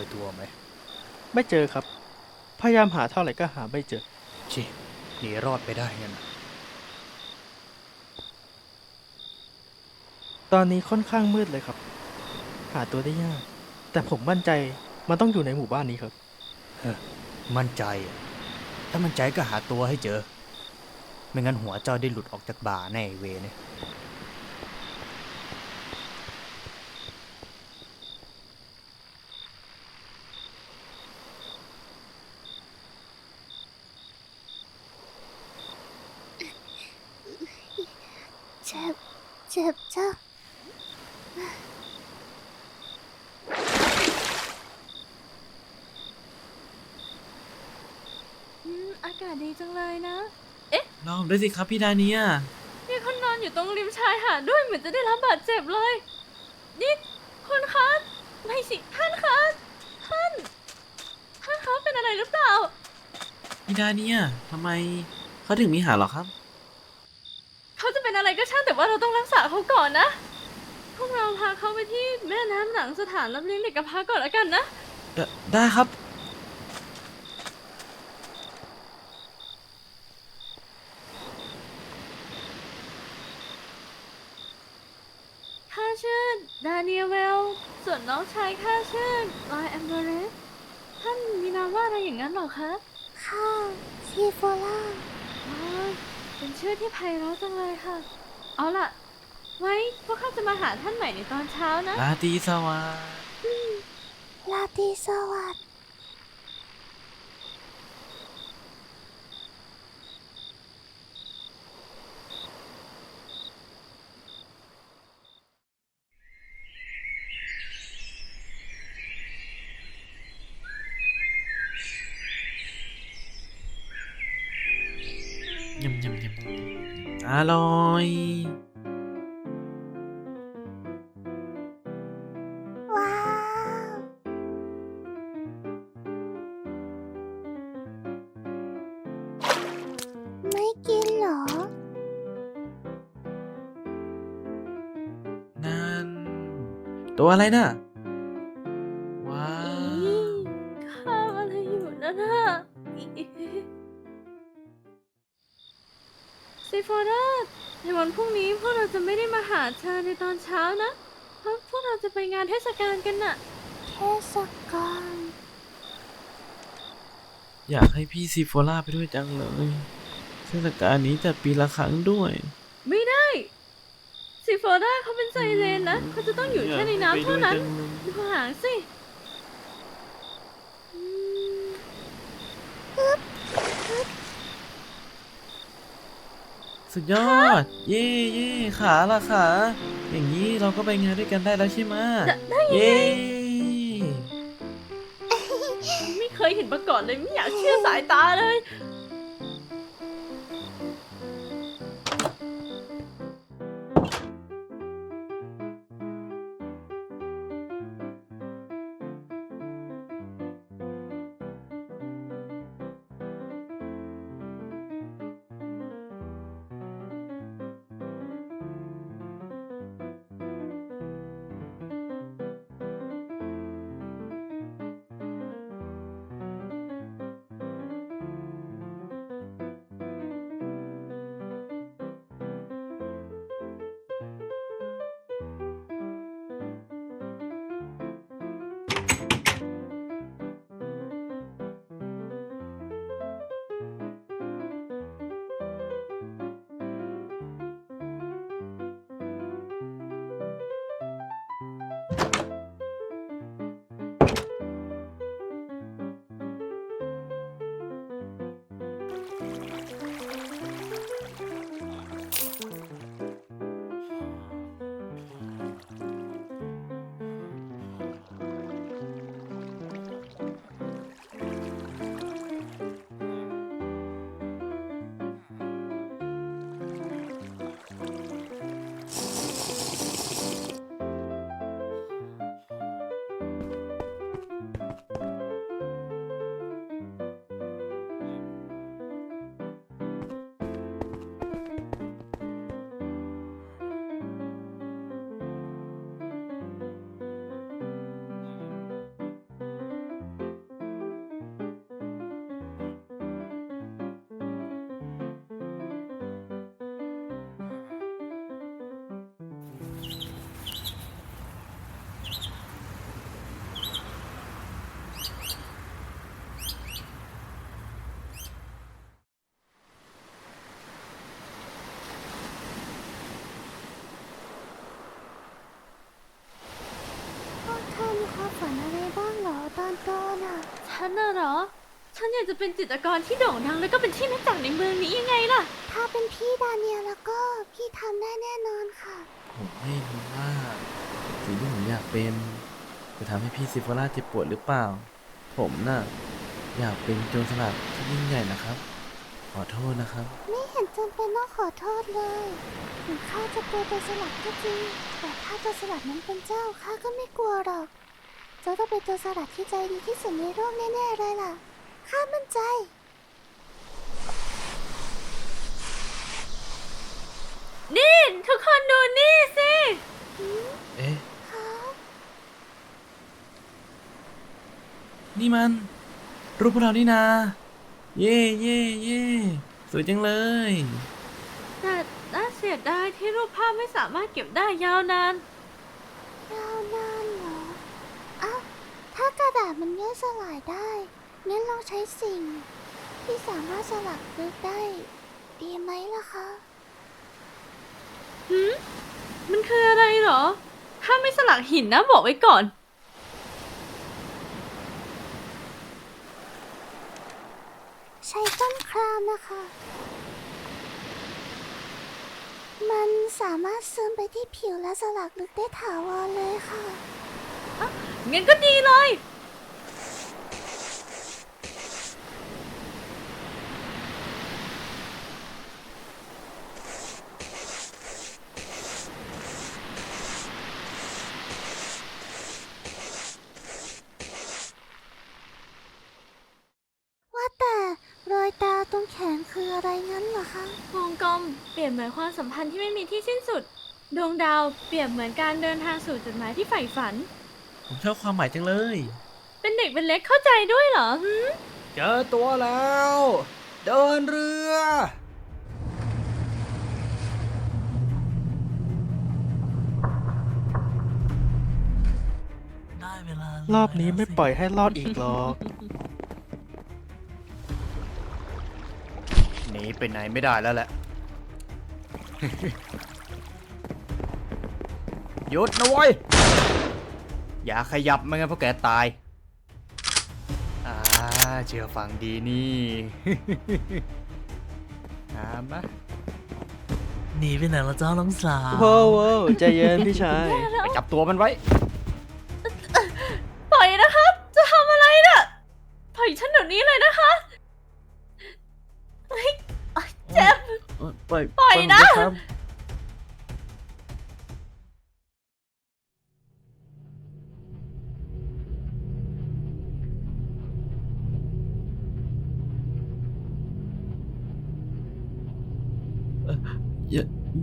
อตัวไหม ไม่เจอครับ พยายามหาเท่าไหร่ก็หาไม่เจอชิหนีรอดไปได้งั้นตอนนี้ค่อนข้างมืดเลยครับ หาตัวได้ยาก แต่ผมมั่นใจมันต้องอยู่ในหมู่บ้านนี้ครับ มั่นใจอะถ้ามั่นใจก็หาตัวให้เจอ ไม่งั้นหัวเจ้าได้หลุดออกจากบ่าแน่ไอ้เวเนี่ย เจ็บจังอืมอากาศดีจังเลยนะ ลองด้วยสิครับพี่ดาเนียมีคนนอนอยู่ตรงริมชายหาดด้วยเหมือนจะได้รับบาดเจ็บเลย นี่คุณคะไม่สิท่านคะท่าน ท่านคะเป็นอะไรหรือเปล่า พี่ดาเนียทำไมเขาถึงมีหาเหรอครับเขาจะเป็น อะไรก็ช่างแต่ว่าเราต้องรักษาเขาก่อนนะ พวกเราพาเขาไปที่แม่น้ำหลังสถานรับเลี้ยงเด็กกำพร้าก่อนแล้วกันนะไดได้ครับ ข้าชื่อดาเนียเวล ส่วนน้องชายข้าชื่อลอยแอมเบรสท่านมีนามว่าอะไรอย่างนั้นเหรอคะข้าซีโฟล่า อ๋อ เป็นชื่อที่ไพเราะจังเลยค่ะ เอาล่ะ ไว้พวกข้าจะมาหาท่านใหม่ในตอนเช้านะ ลาตรีสวัสดิ์ ลาตรีสวัสดิ์ ร่อยว้าว ไม่กินเหรอ นั่น ตัวอะไรน่ะ วกเราจะไม่ได้มาหาเธอในตอนเช้านะ เพราะพวกเราจะไปงานเทศกาลกันน่ะ เทศกาลอยากให้พี่ซีโฟล่าไปด้วยจังเลยเทศกาลนี้จัดปีละครั้งด้วย ไม่ได้ซีโฟราเขาเป็นไซเรนนะเขาจะต้องอยู่แค่ในน้ำเท่านั้นดูหางสิอื สุดยอด เย่เย่ขาละขา อย่างนี้เราก็ไปงานด้วยกันได้แล้วใช่ไหมได้ได้ยังเย่ไม่เคยเห็นมาก่อนเลยไม่อยากเชื่อสายตาเลย ฉันอยากจะเป็นจิตรกรที่โด่งดังแล้วก็เป็นที่รู้จักในเมืองนี้ยังไงล่ะ ถ้าเป็นพี่ดาเนียลแล้วก็พี่ทำได้แน่นอนค่ะ ผมไม่รู้ว่าสิ่งที่ผมอยากเป็นจะทำให้พี่ซิฟราเจ็บปวดหรือเปล่า ผมน่ะอยากเป็นโจรสลัดที่ยิ่งใหญ่นะครับ ขอโทษนะครับ ไม่เห็นจำเป็นต้องขอโทษเลยถึงข้าจะกลัวตัวสลัดก็จริงแต่ถ้าตัวสลัดนั้นเป็นเจ้าข้าก็ไม่กลัวหรอก เจ้าต้องเป็นตัวสลัดที่ใจดีที่สุดในโลกแน่ๆเลยล่ะ ข้ามั่นใจ นี่ทุกคนดูนี่สิเอ๊ะ ค่ะนี่มัน รูปพวกเรานี่นา เย่เย่เย่สวยจังเลย แต่น่าเสียดายที่รูปภาพไม่สามารถเก็บได้ยาวนาน ยาวนานเหรออ้าว ถ้ากระดาษมันย่อยสลายได้งั้นลองใช้สิ่ง ที่สามารถสลักลึกได้ ดีไหมล่ะคะหืมมันคืออะไรเหรอ ถ้าไม่สลักหินนะบอกไว้ก่อน ใช้ต้นครามนะคะ มันสามารถซึมไปที่ผิวและสลักลึกได้ถาวรเลยค่ะ งั้นก็ดีเลย ว่าแต่รอยตาตรงแขนคืออะไรงั้นเหรอคะ วงกลมเปรียบเหมือนความสัมพันธ์ที่ไม่มีที่สิ้นสุด ดวงดาวเปรียบเหมือนการเดินทางสู่จุดหมายที่ใฝ่ฝัน ผมชอบความหมายจังเลย เป็นเด็กเป็นเล็กเข้าใจด้วยเหรอหืมเจอตัวแล้ว เดินเรือ ได้เวลารอบนี้ไม่ปล่อยให้รอดอีกหรอกหนีไปไหนไม่ได้แล้วแหละ หยุดนะเว้ย อย่าขยับไม่งั้นพวกแกตาย อ่าเชื่อฟังดีนี่อามาหนีไปไหนแล้วเจ้าน้องสาว โว้วโว้วใจเย็นพี่ชาย ไปจับตัวมันไว้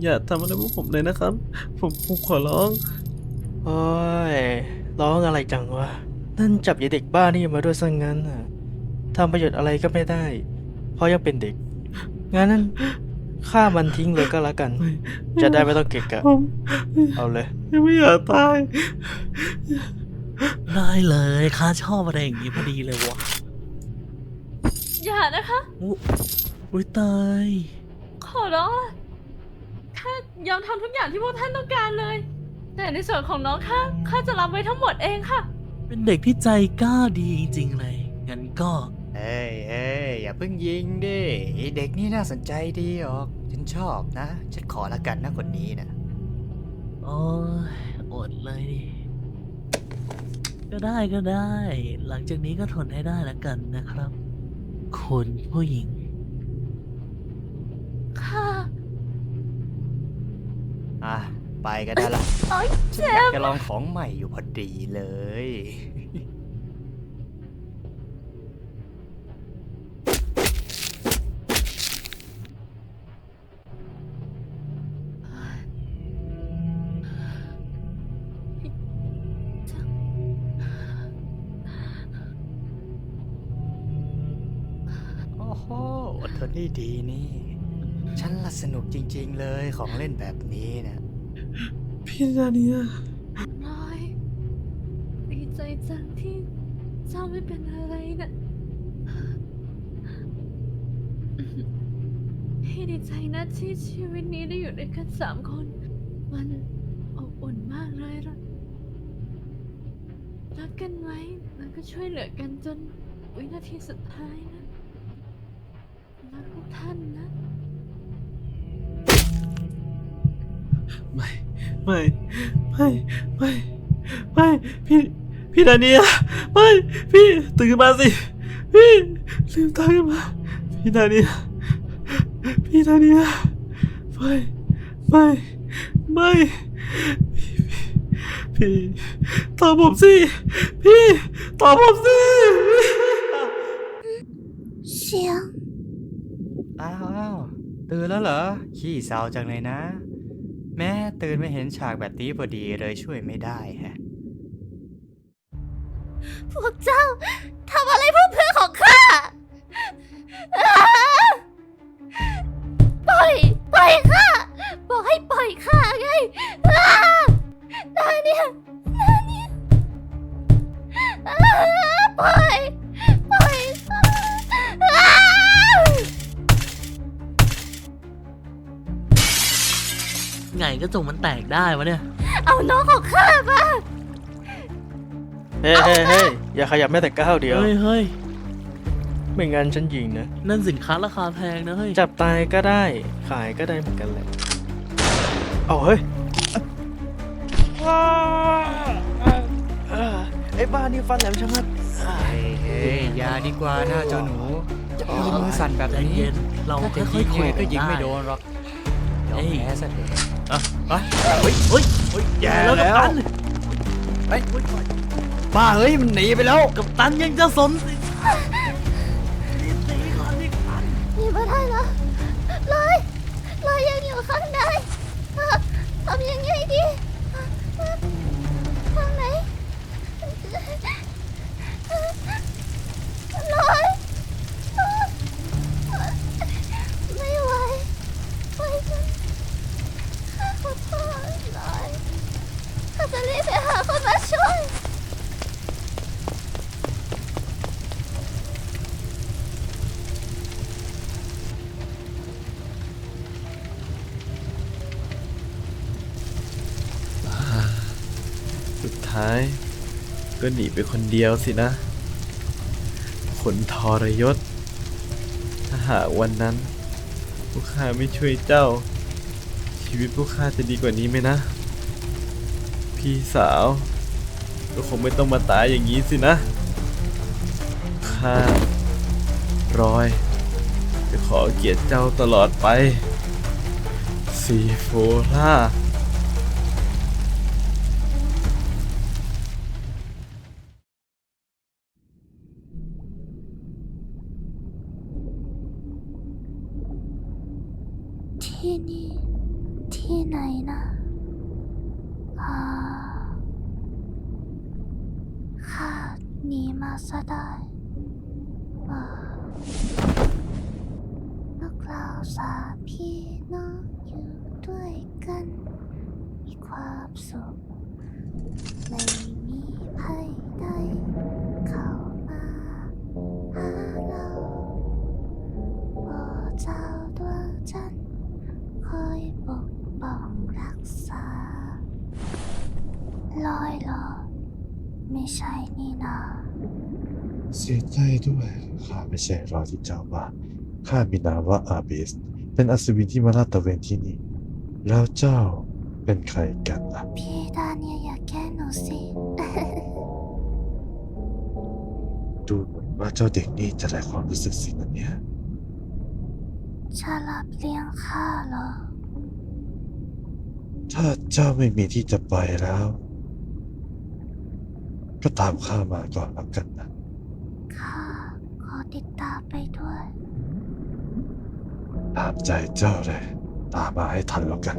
อย่าอย่าทำอะไรพวกผมเลยนะครับ ผมผมขอร้อง โอ้ย ร้องอะไรจังวะ นั่นจับยายเด็กบ้านี่มาด้วยซะงั้นน่ะทำประโยชน์อะไรก็ไม่ได้ เพราะยังเป็นเด็ก งั้นฆ่ามันทิ้งเลยก็แล้วกัน จะได้ไม่ต้องเกะกะ ผมเอาเลย ไม่อยากตาย ได้เลยข้าชอบอะไรอย่างนี้พอดีเลยวะอย่านะคะ อุ้ยตาย ขอร้องล่ะข้า ยอมทำทุกอย่างที่พวกท่านต้องการเลย แต่ในส่วนของน้องข้าข้าจะรับไว้ทั้งหมดเองค่ะ เป็นเด็กที่ใจกล้าดีจริงๆเลย งั้นก็ เอ้ยเอ้ยอย่าเพิ่งยิงดิไอ้เด็กนี่น่าสนใจดีออก ฉันชอบนะ ฉันขอละกันนะคนนี้นะโอ้ยอดเลยดิ ก็ได้ก็ได้ หลังจากนี้ก็ทนให้ได้แล้วกันนะครับคุณผู้หญิงค่ะ อะ ไปก็ได้ละโอ๊ยฉันเจ็อยากบจะลองของใหม่อยู่พอดีเลย โอ้โหอดทนได้ดีนี่ ฉันละสนุกจริงๆเลยของเล่นแบบนี้นะ พี่นาเนียน้อยดีใจจังที่เจ้าไม่เป็นอะไรนะให้ดีใจนะที่ชีวิตนี้ได้อยู่ด้วยกันสามคน มันอบอุ่นมากเลยล่ะรักกันไว้แล้วก็ช่วยเหลือกันจนวินาทีสุดท้ายนะรักพวกท่านนะ ไม่ ไม่ไม่ไม่ไม่พี่พี่ดาเนียไม่พี่ตื่นมาสิ พี่ลืมตาขึ้นมา พี่ดาเนียพี่ดาเนียไม่ไม่ไม่พี่พี่ตอบผมสิ พี่ตอบผมสิเสียงอ้าวอ้าวตื่นแล้วเหรอ ขี้เศร้าจังเลยนะ แม้ตื่นไม่เห็นฉากแบบนี้พอดีเลยช่วยไม่ได้แฮะ พวกเจ้าทำอะไรพวกเพื่อนของข้าอ้าปล่อยปล่อยข้าบอกให้ปล่อยข้าไงอ้านาเนี่ยนาเนี่ยอ้าปล่อย ไงก็จงมันแตกได้วะเนี่ย เอาน้องของข้ามาเฮ้ยเฮ้ยเฮ้ยอย่าขยับแม้แต่ก้าวเดียว เฮ้ยเฮ้ยไม่งั้นฉันยิงนะ นั่นสินค้าราคาแพงนะเฮ้ย จับตายก็ได้ ขายก็ได้เหมือนกันแหละ เอาเฮ้ยไอ้บ้านี่ฟันแหลมชะมัดเฮ้ยเฮ้ยอย่าดีกว่านะเจ้าหนูจะเอามือสั่นแบบใจนี้เย็น เราถ้าค่จะอยยิงๆคุยัยงไงก็ยิงไม่โดนนหรอกยอมเอ้ยแพ้ซะเถอะ อะไปเฮ้ยเฮ้ยเฮ้ยแย่แล้วแล้กัวปตันเฮ้ยบ้าเฮ้ยมันหนีไปแล้วกับตันยังจะสนสิหนีมาได้เหรอลอยลอยยังอยู่ข้างในอะทำยังไง ก็หนีไปคนเดียวสินะคนทรยศ ถ้าหากวันนั้น พวกข้าไม่ช่วยเจ้า ชีวิตพวกข้าจะดีกว่านี้ไหมนะ พี่สาว ก็คงไม่ต้องมาตายอย่างนี้สินะ ข้ารอย จะขอเกียรติเจ้าตลอดไปซีโฟล่า ที่นี่ ที่ไหนนะอ่าข้าหนีมาซะได้อ่าพวกเราสามพี่น้องอยู่ด้วยกัน มีความ สุข ไม่มีภัยใดเข้ามาหาเราโอ้เจ้าดวงจันทร์คอยปกป้องรักษา ลอยเหรอ ไม่ใช่นี่นาเสียใจด้วยข้าไม่ใช่รอที่เจ้าว่าข้ามีนามว่าอาเบส เป็นอัศวินที่มาลาดตระเวนที่นี่ แล้วเจ้า เป็นใครกันล่ะ พี่ดาเนียอย่าแกล้งหนูสิ ดูเหมือนว่าเจ้าเด็กนี่จะได้ความรู้สึกสิ่งนั้นเนี่ย จะรับเลี้ยงข้าเหรอ ถ้าเจ้าไม่มีที่จะไปแล้ว ก็ตามข้ามาก่อนแล้วกันนะ ข้าขอติดตามไปด้วย ตามใจเจ้าเลย ตามมาให้ทันแล้วกัน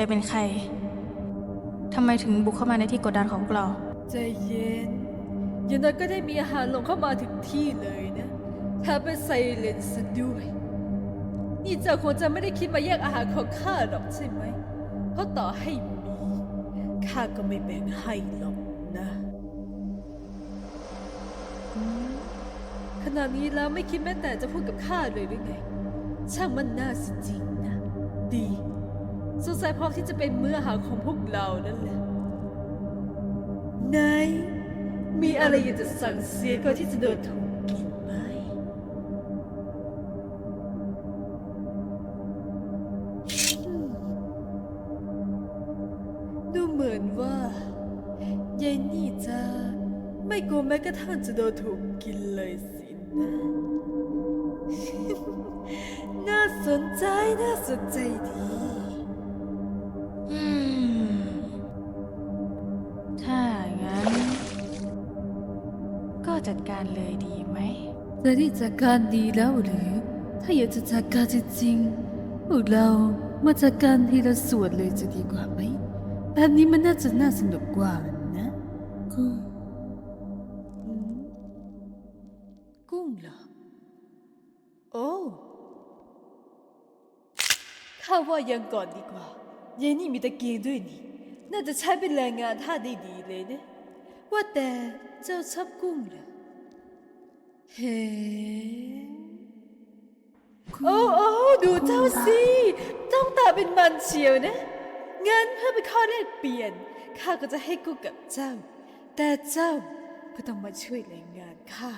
ยายเป็นใคร ทำไมถึงบุกเข้ามาในที่กดดันของพวกเรา ใจเย็น อย่างน้อยก็ได้มีอาหารลงเข้ามาถึงที่เลยนะแถมเป็นไซเลนซะด้วย นี่เจ้าคงจะไม่ได้คิดมาแย่งอาหารของข้าหรอกใช่ไหม เพราะต่อให้มี ข้าก็ไม่แบ่งให้หรอกนะขนาดนี้แล้วไม่คิดแม้แต่จะพูดกับข้าเลยหรือไง ช่างมันน่าสิจริงนะ ดี สงสัยพร้อมที่จะเป็นมื้ออาหารของพวกเรานั่นแหละนายมีอะไรอยากจะสั่งเสียก่อนที่จะโดนถูกกินไหมดูเหมือนว่ายายนี่จะไม่กลัวแม้กระทั่งจะโดนถูกกินเลยสินะ น่าสนใจน่าสนใจดี จัดการเลยดีไหม จะได้จัดการดีแล้วหรือ ถ้าอยากจะจัดการจริงๆพวกเรามาจัดการทีละส่วนเลยจะดีกว่าไหมแบบนี้มันน่าจะน่าสนุกกว่านะกุ้งอืมกุ้งเหรอ โอ้ข้าว่ายังก่อนดีกว่าเยายนี่มีตะเกียงด้วยนี่ น่าจะใช้เป็นแรงงานท่าได้ดีเลยนะ ว่าแต่เจ้าชอบกุ้งเหรอ เฮ้โอ้โอ้ดูเจ้าสิจ้องตาเป็นมันเชียวนะ งั้นเพื่อเป็นข้อแลกเปลี่ยน ข้าก็จะให้กู้กับเจ้า แต่เจ้าก็ต้องมาช่วยแรงงานข้า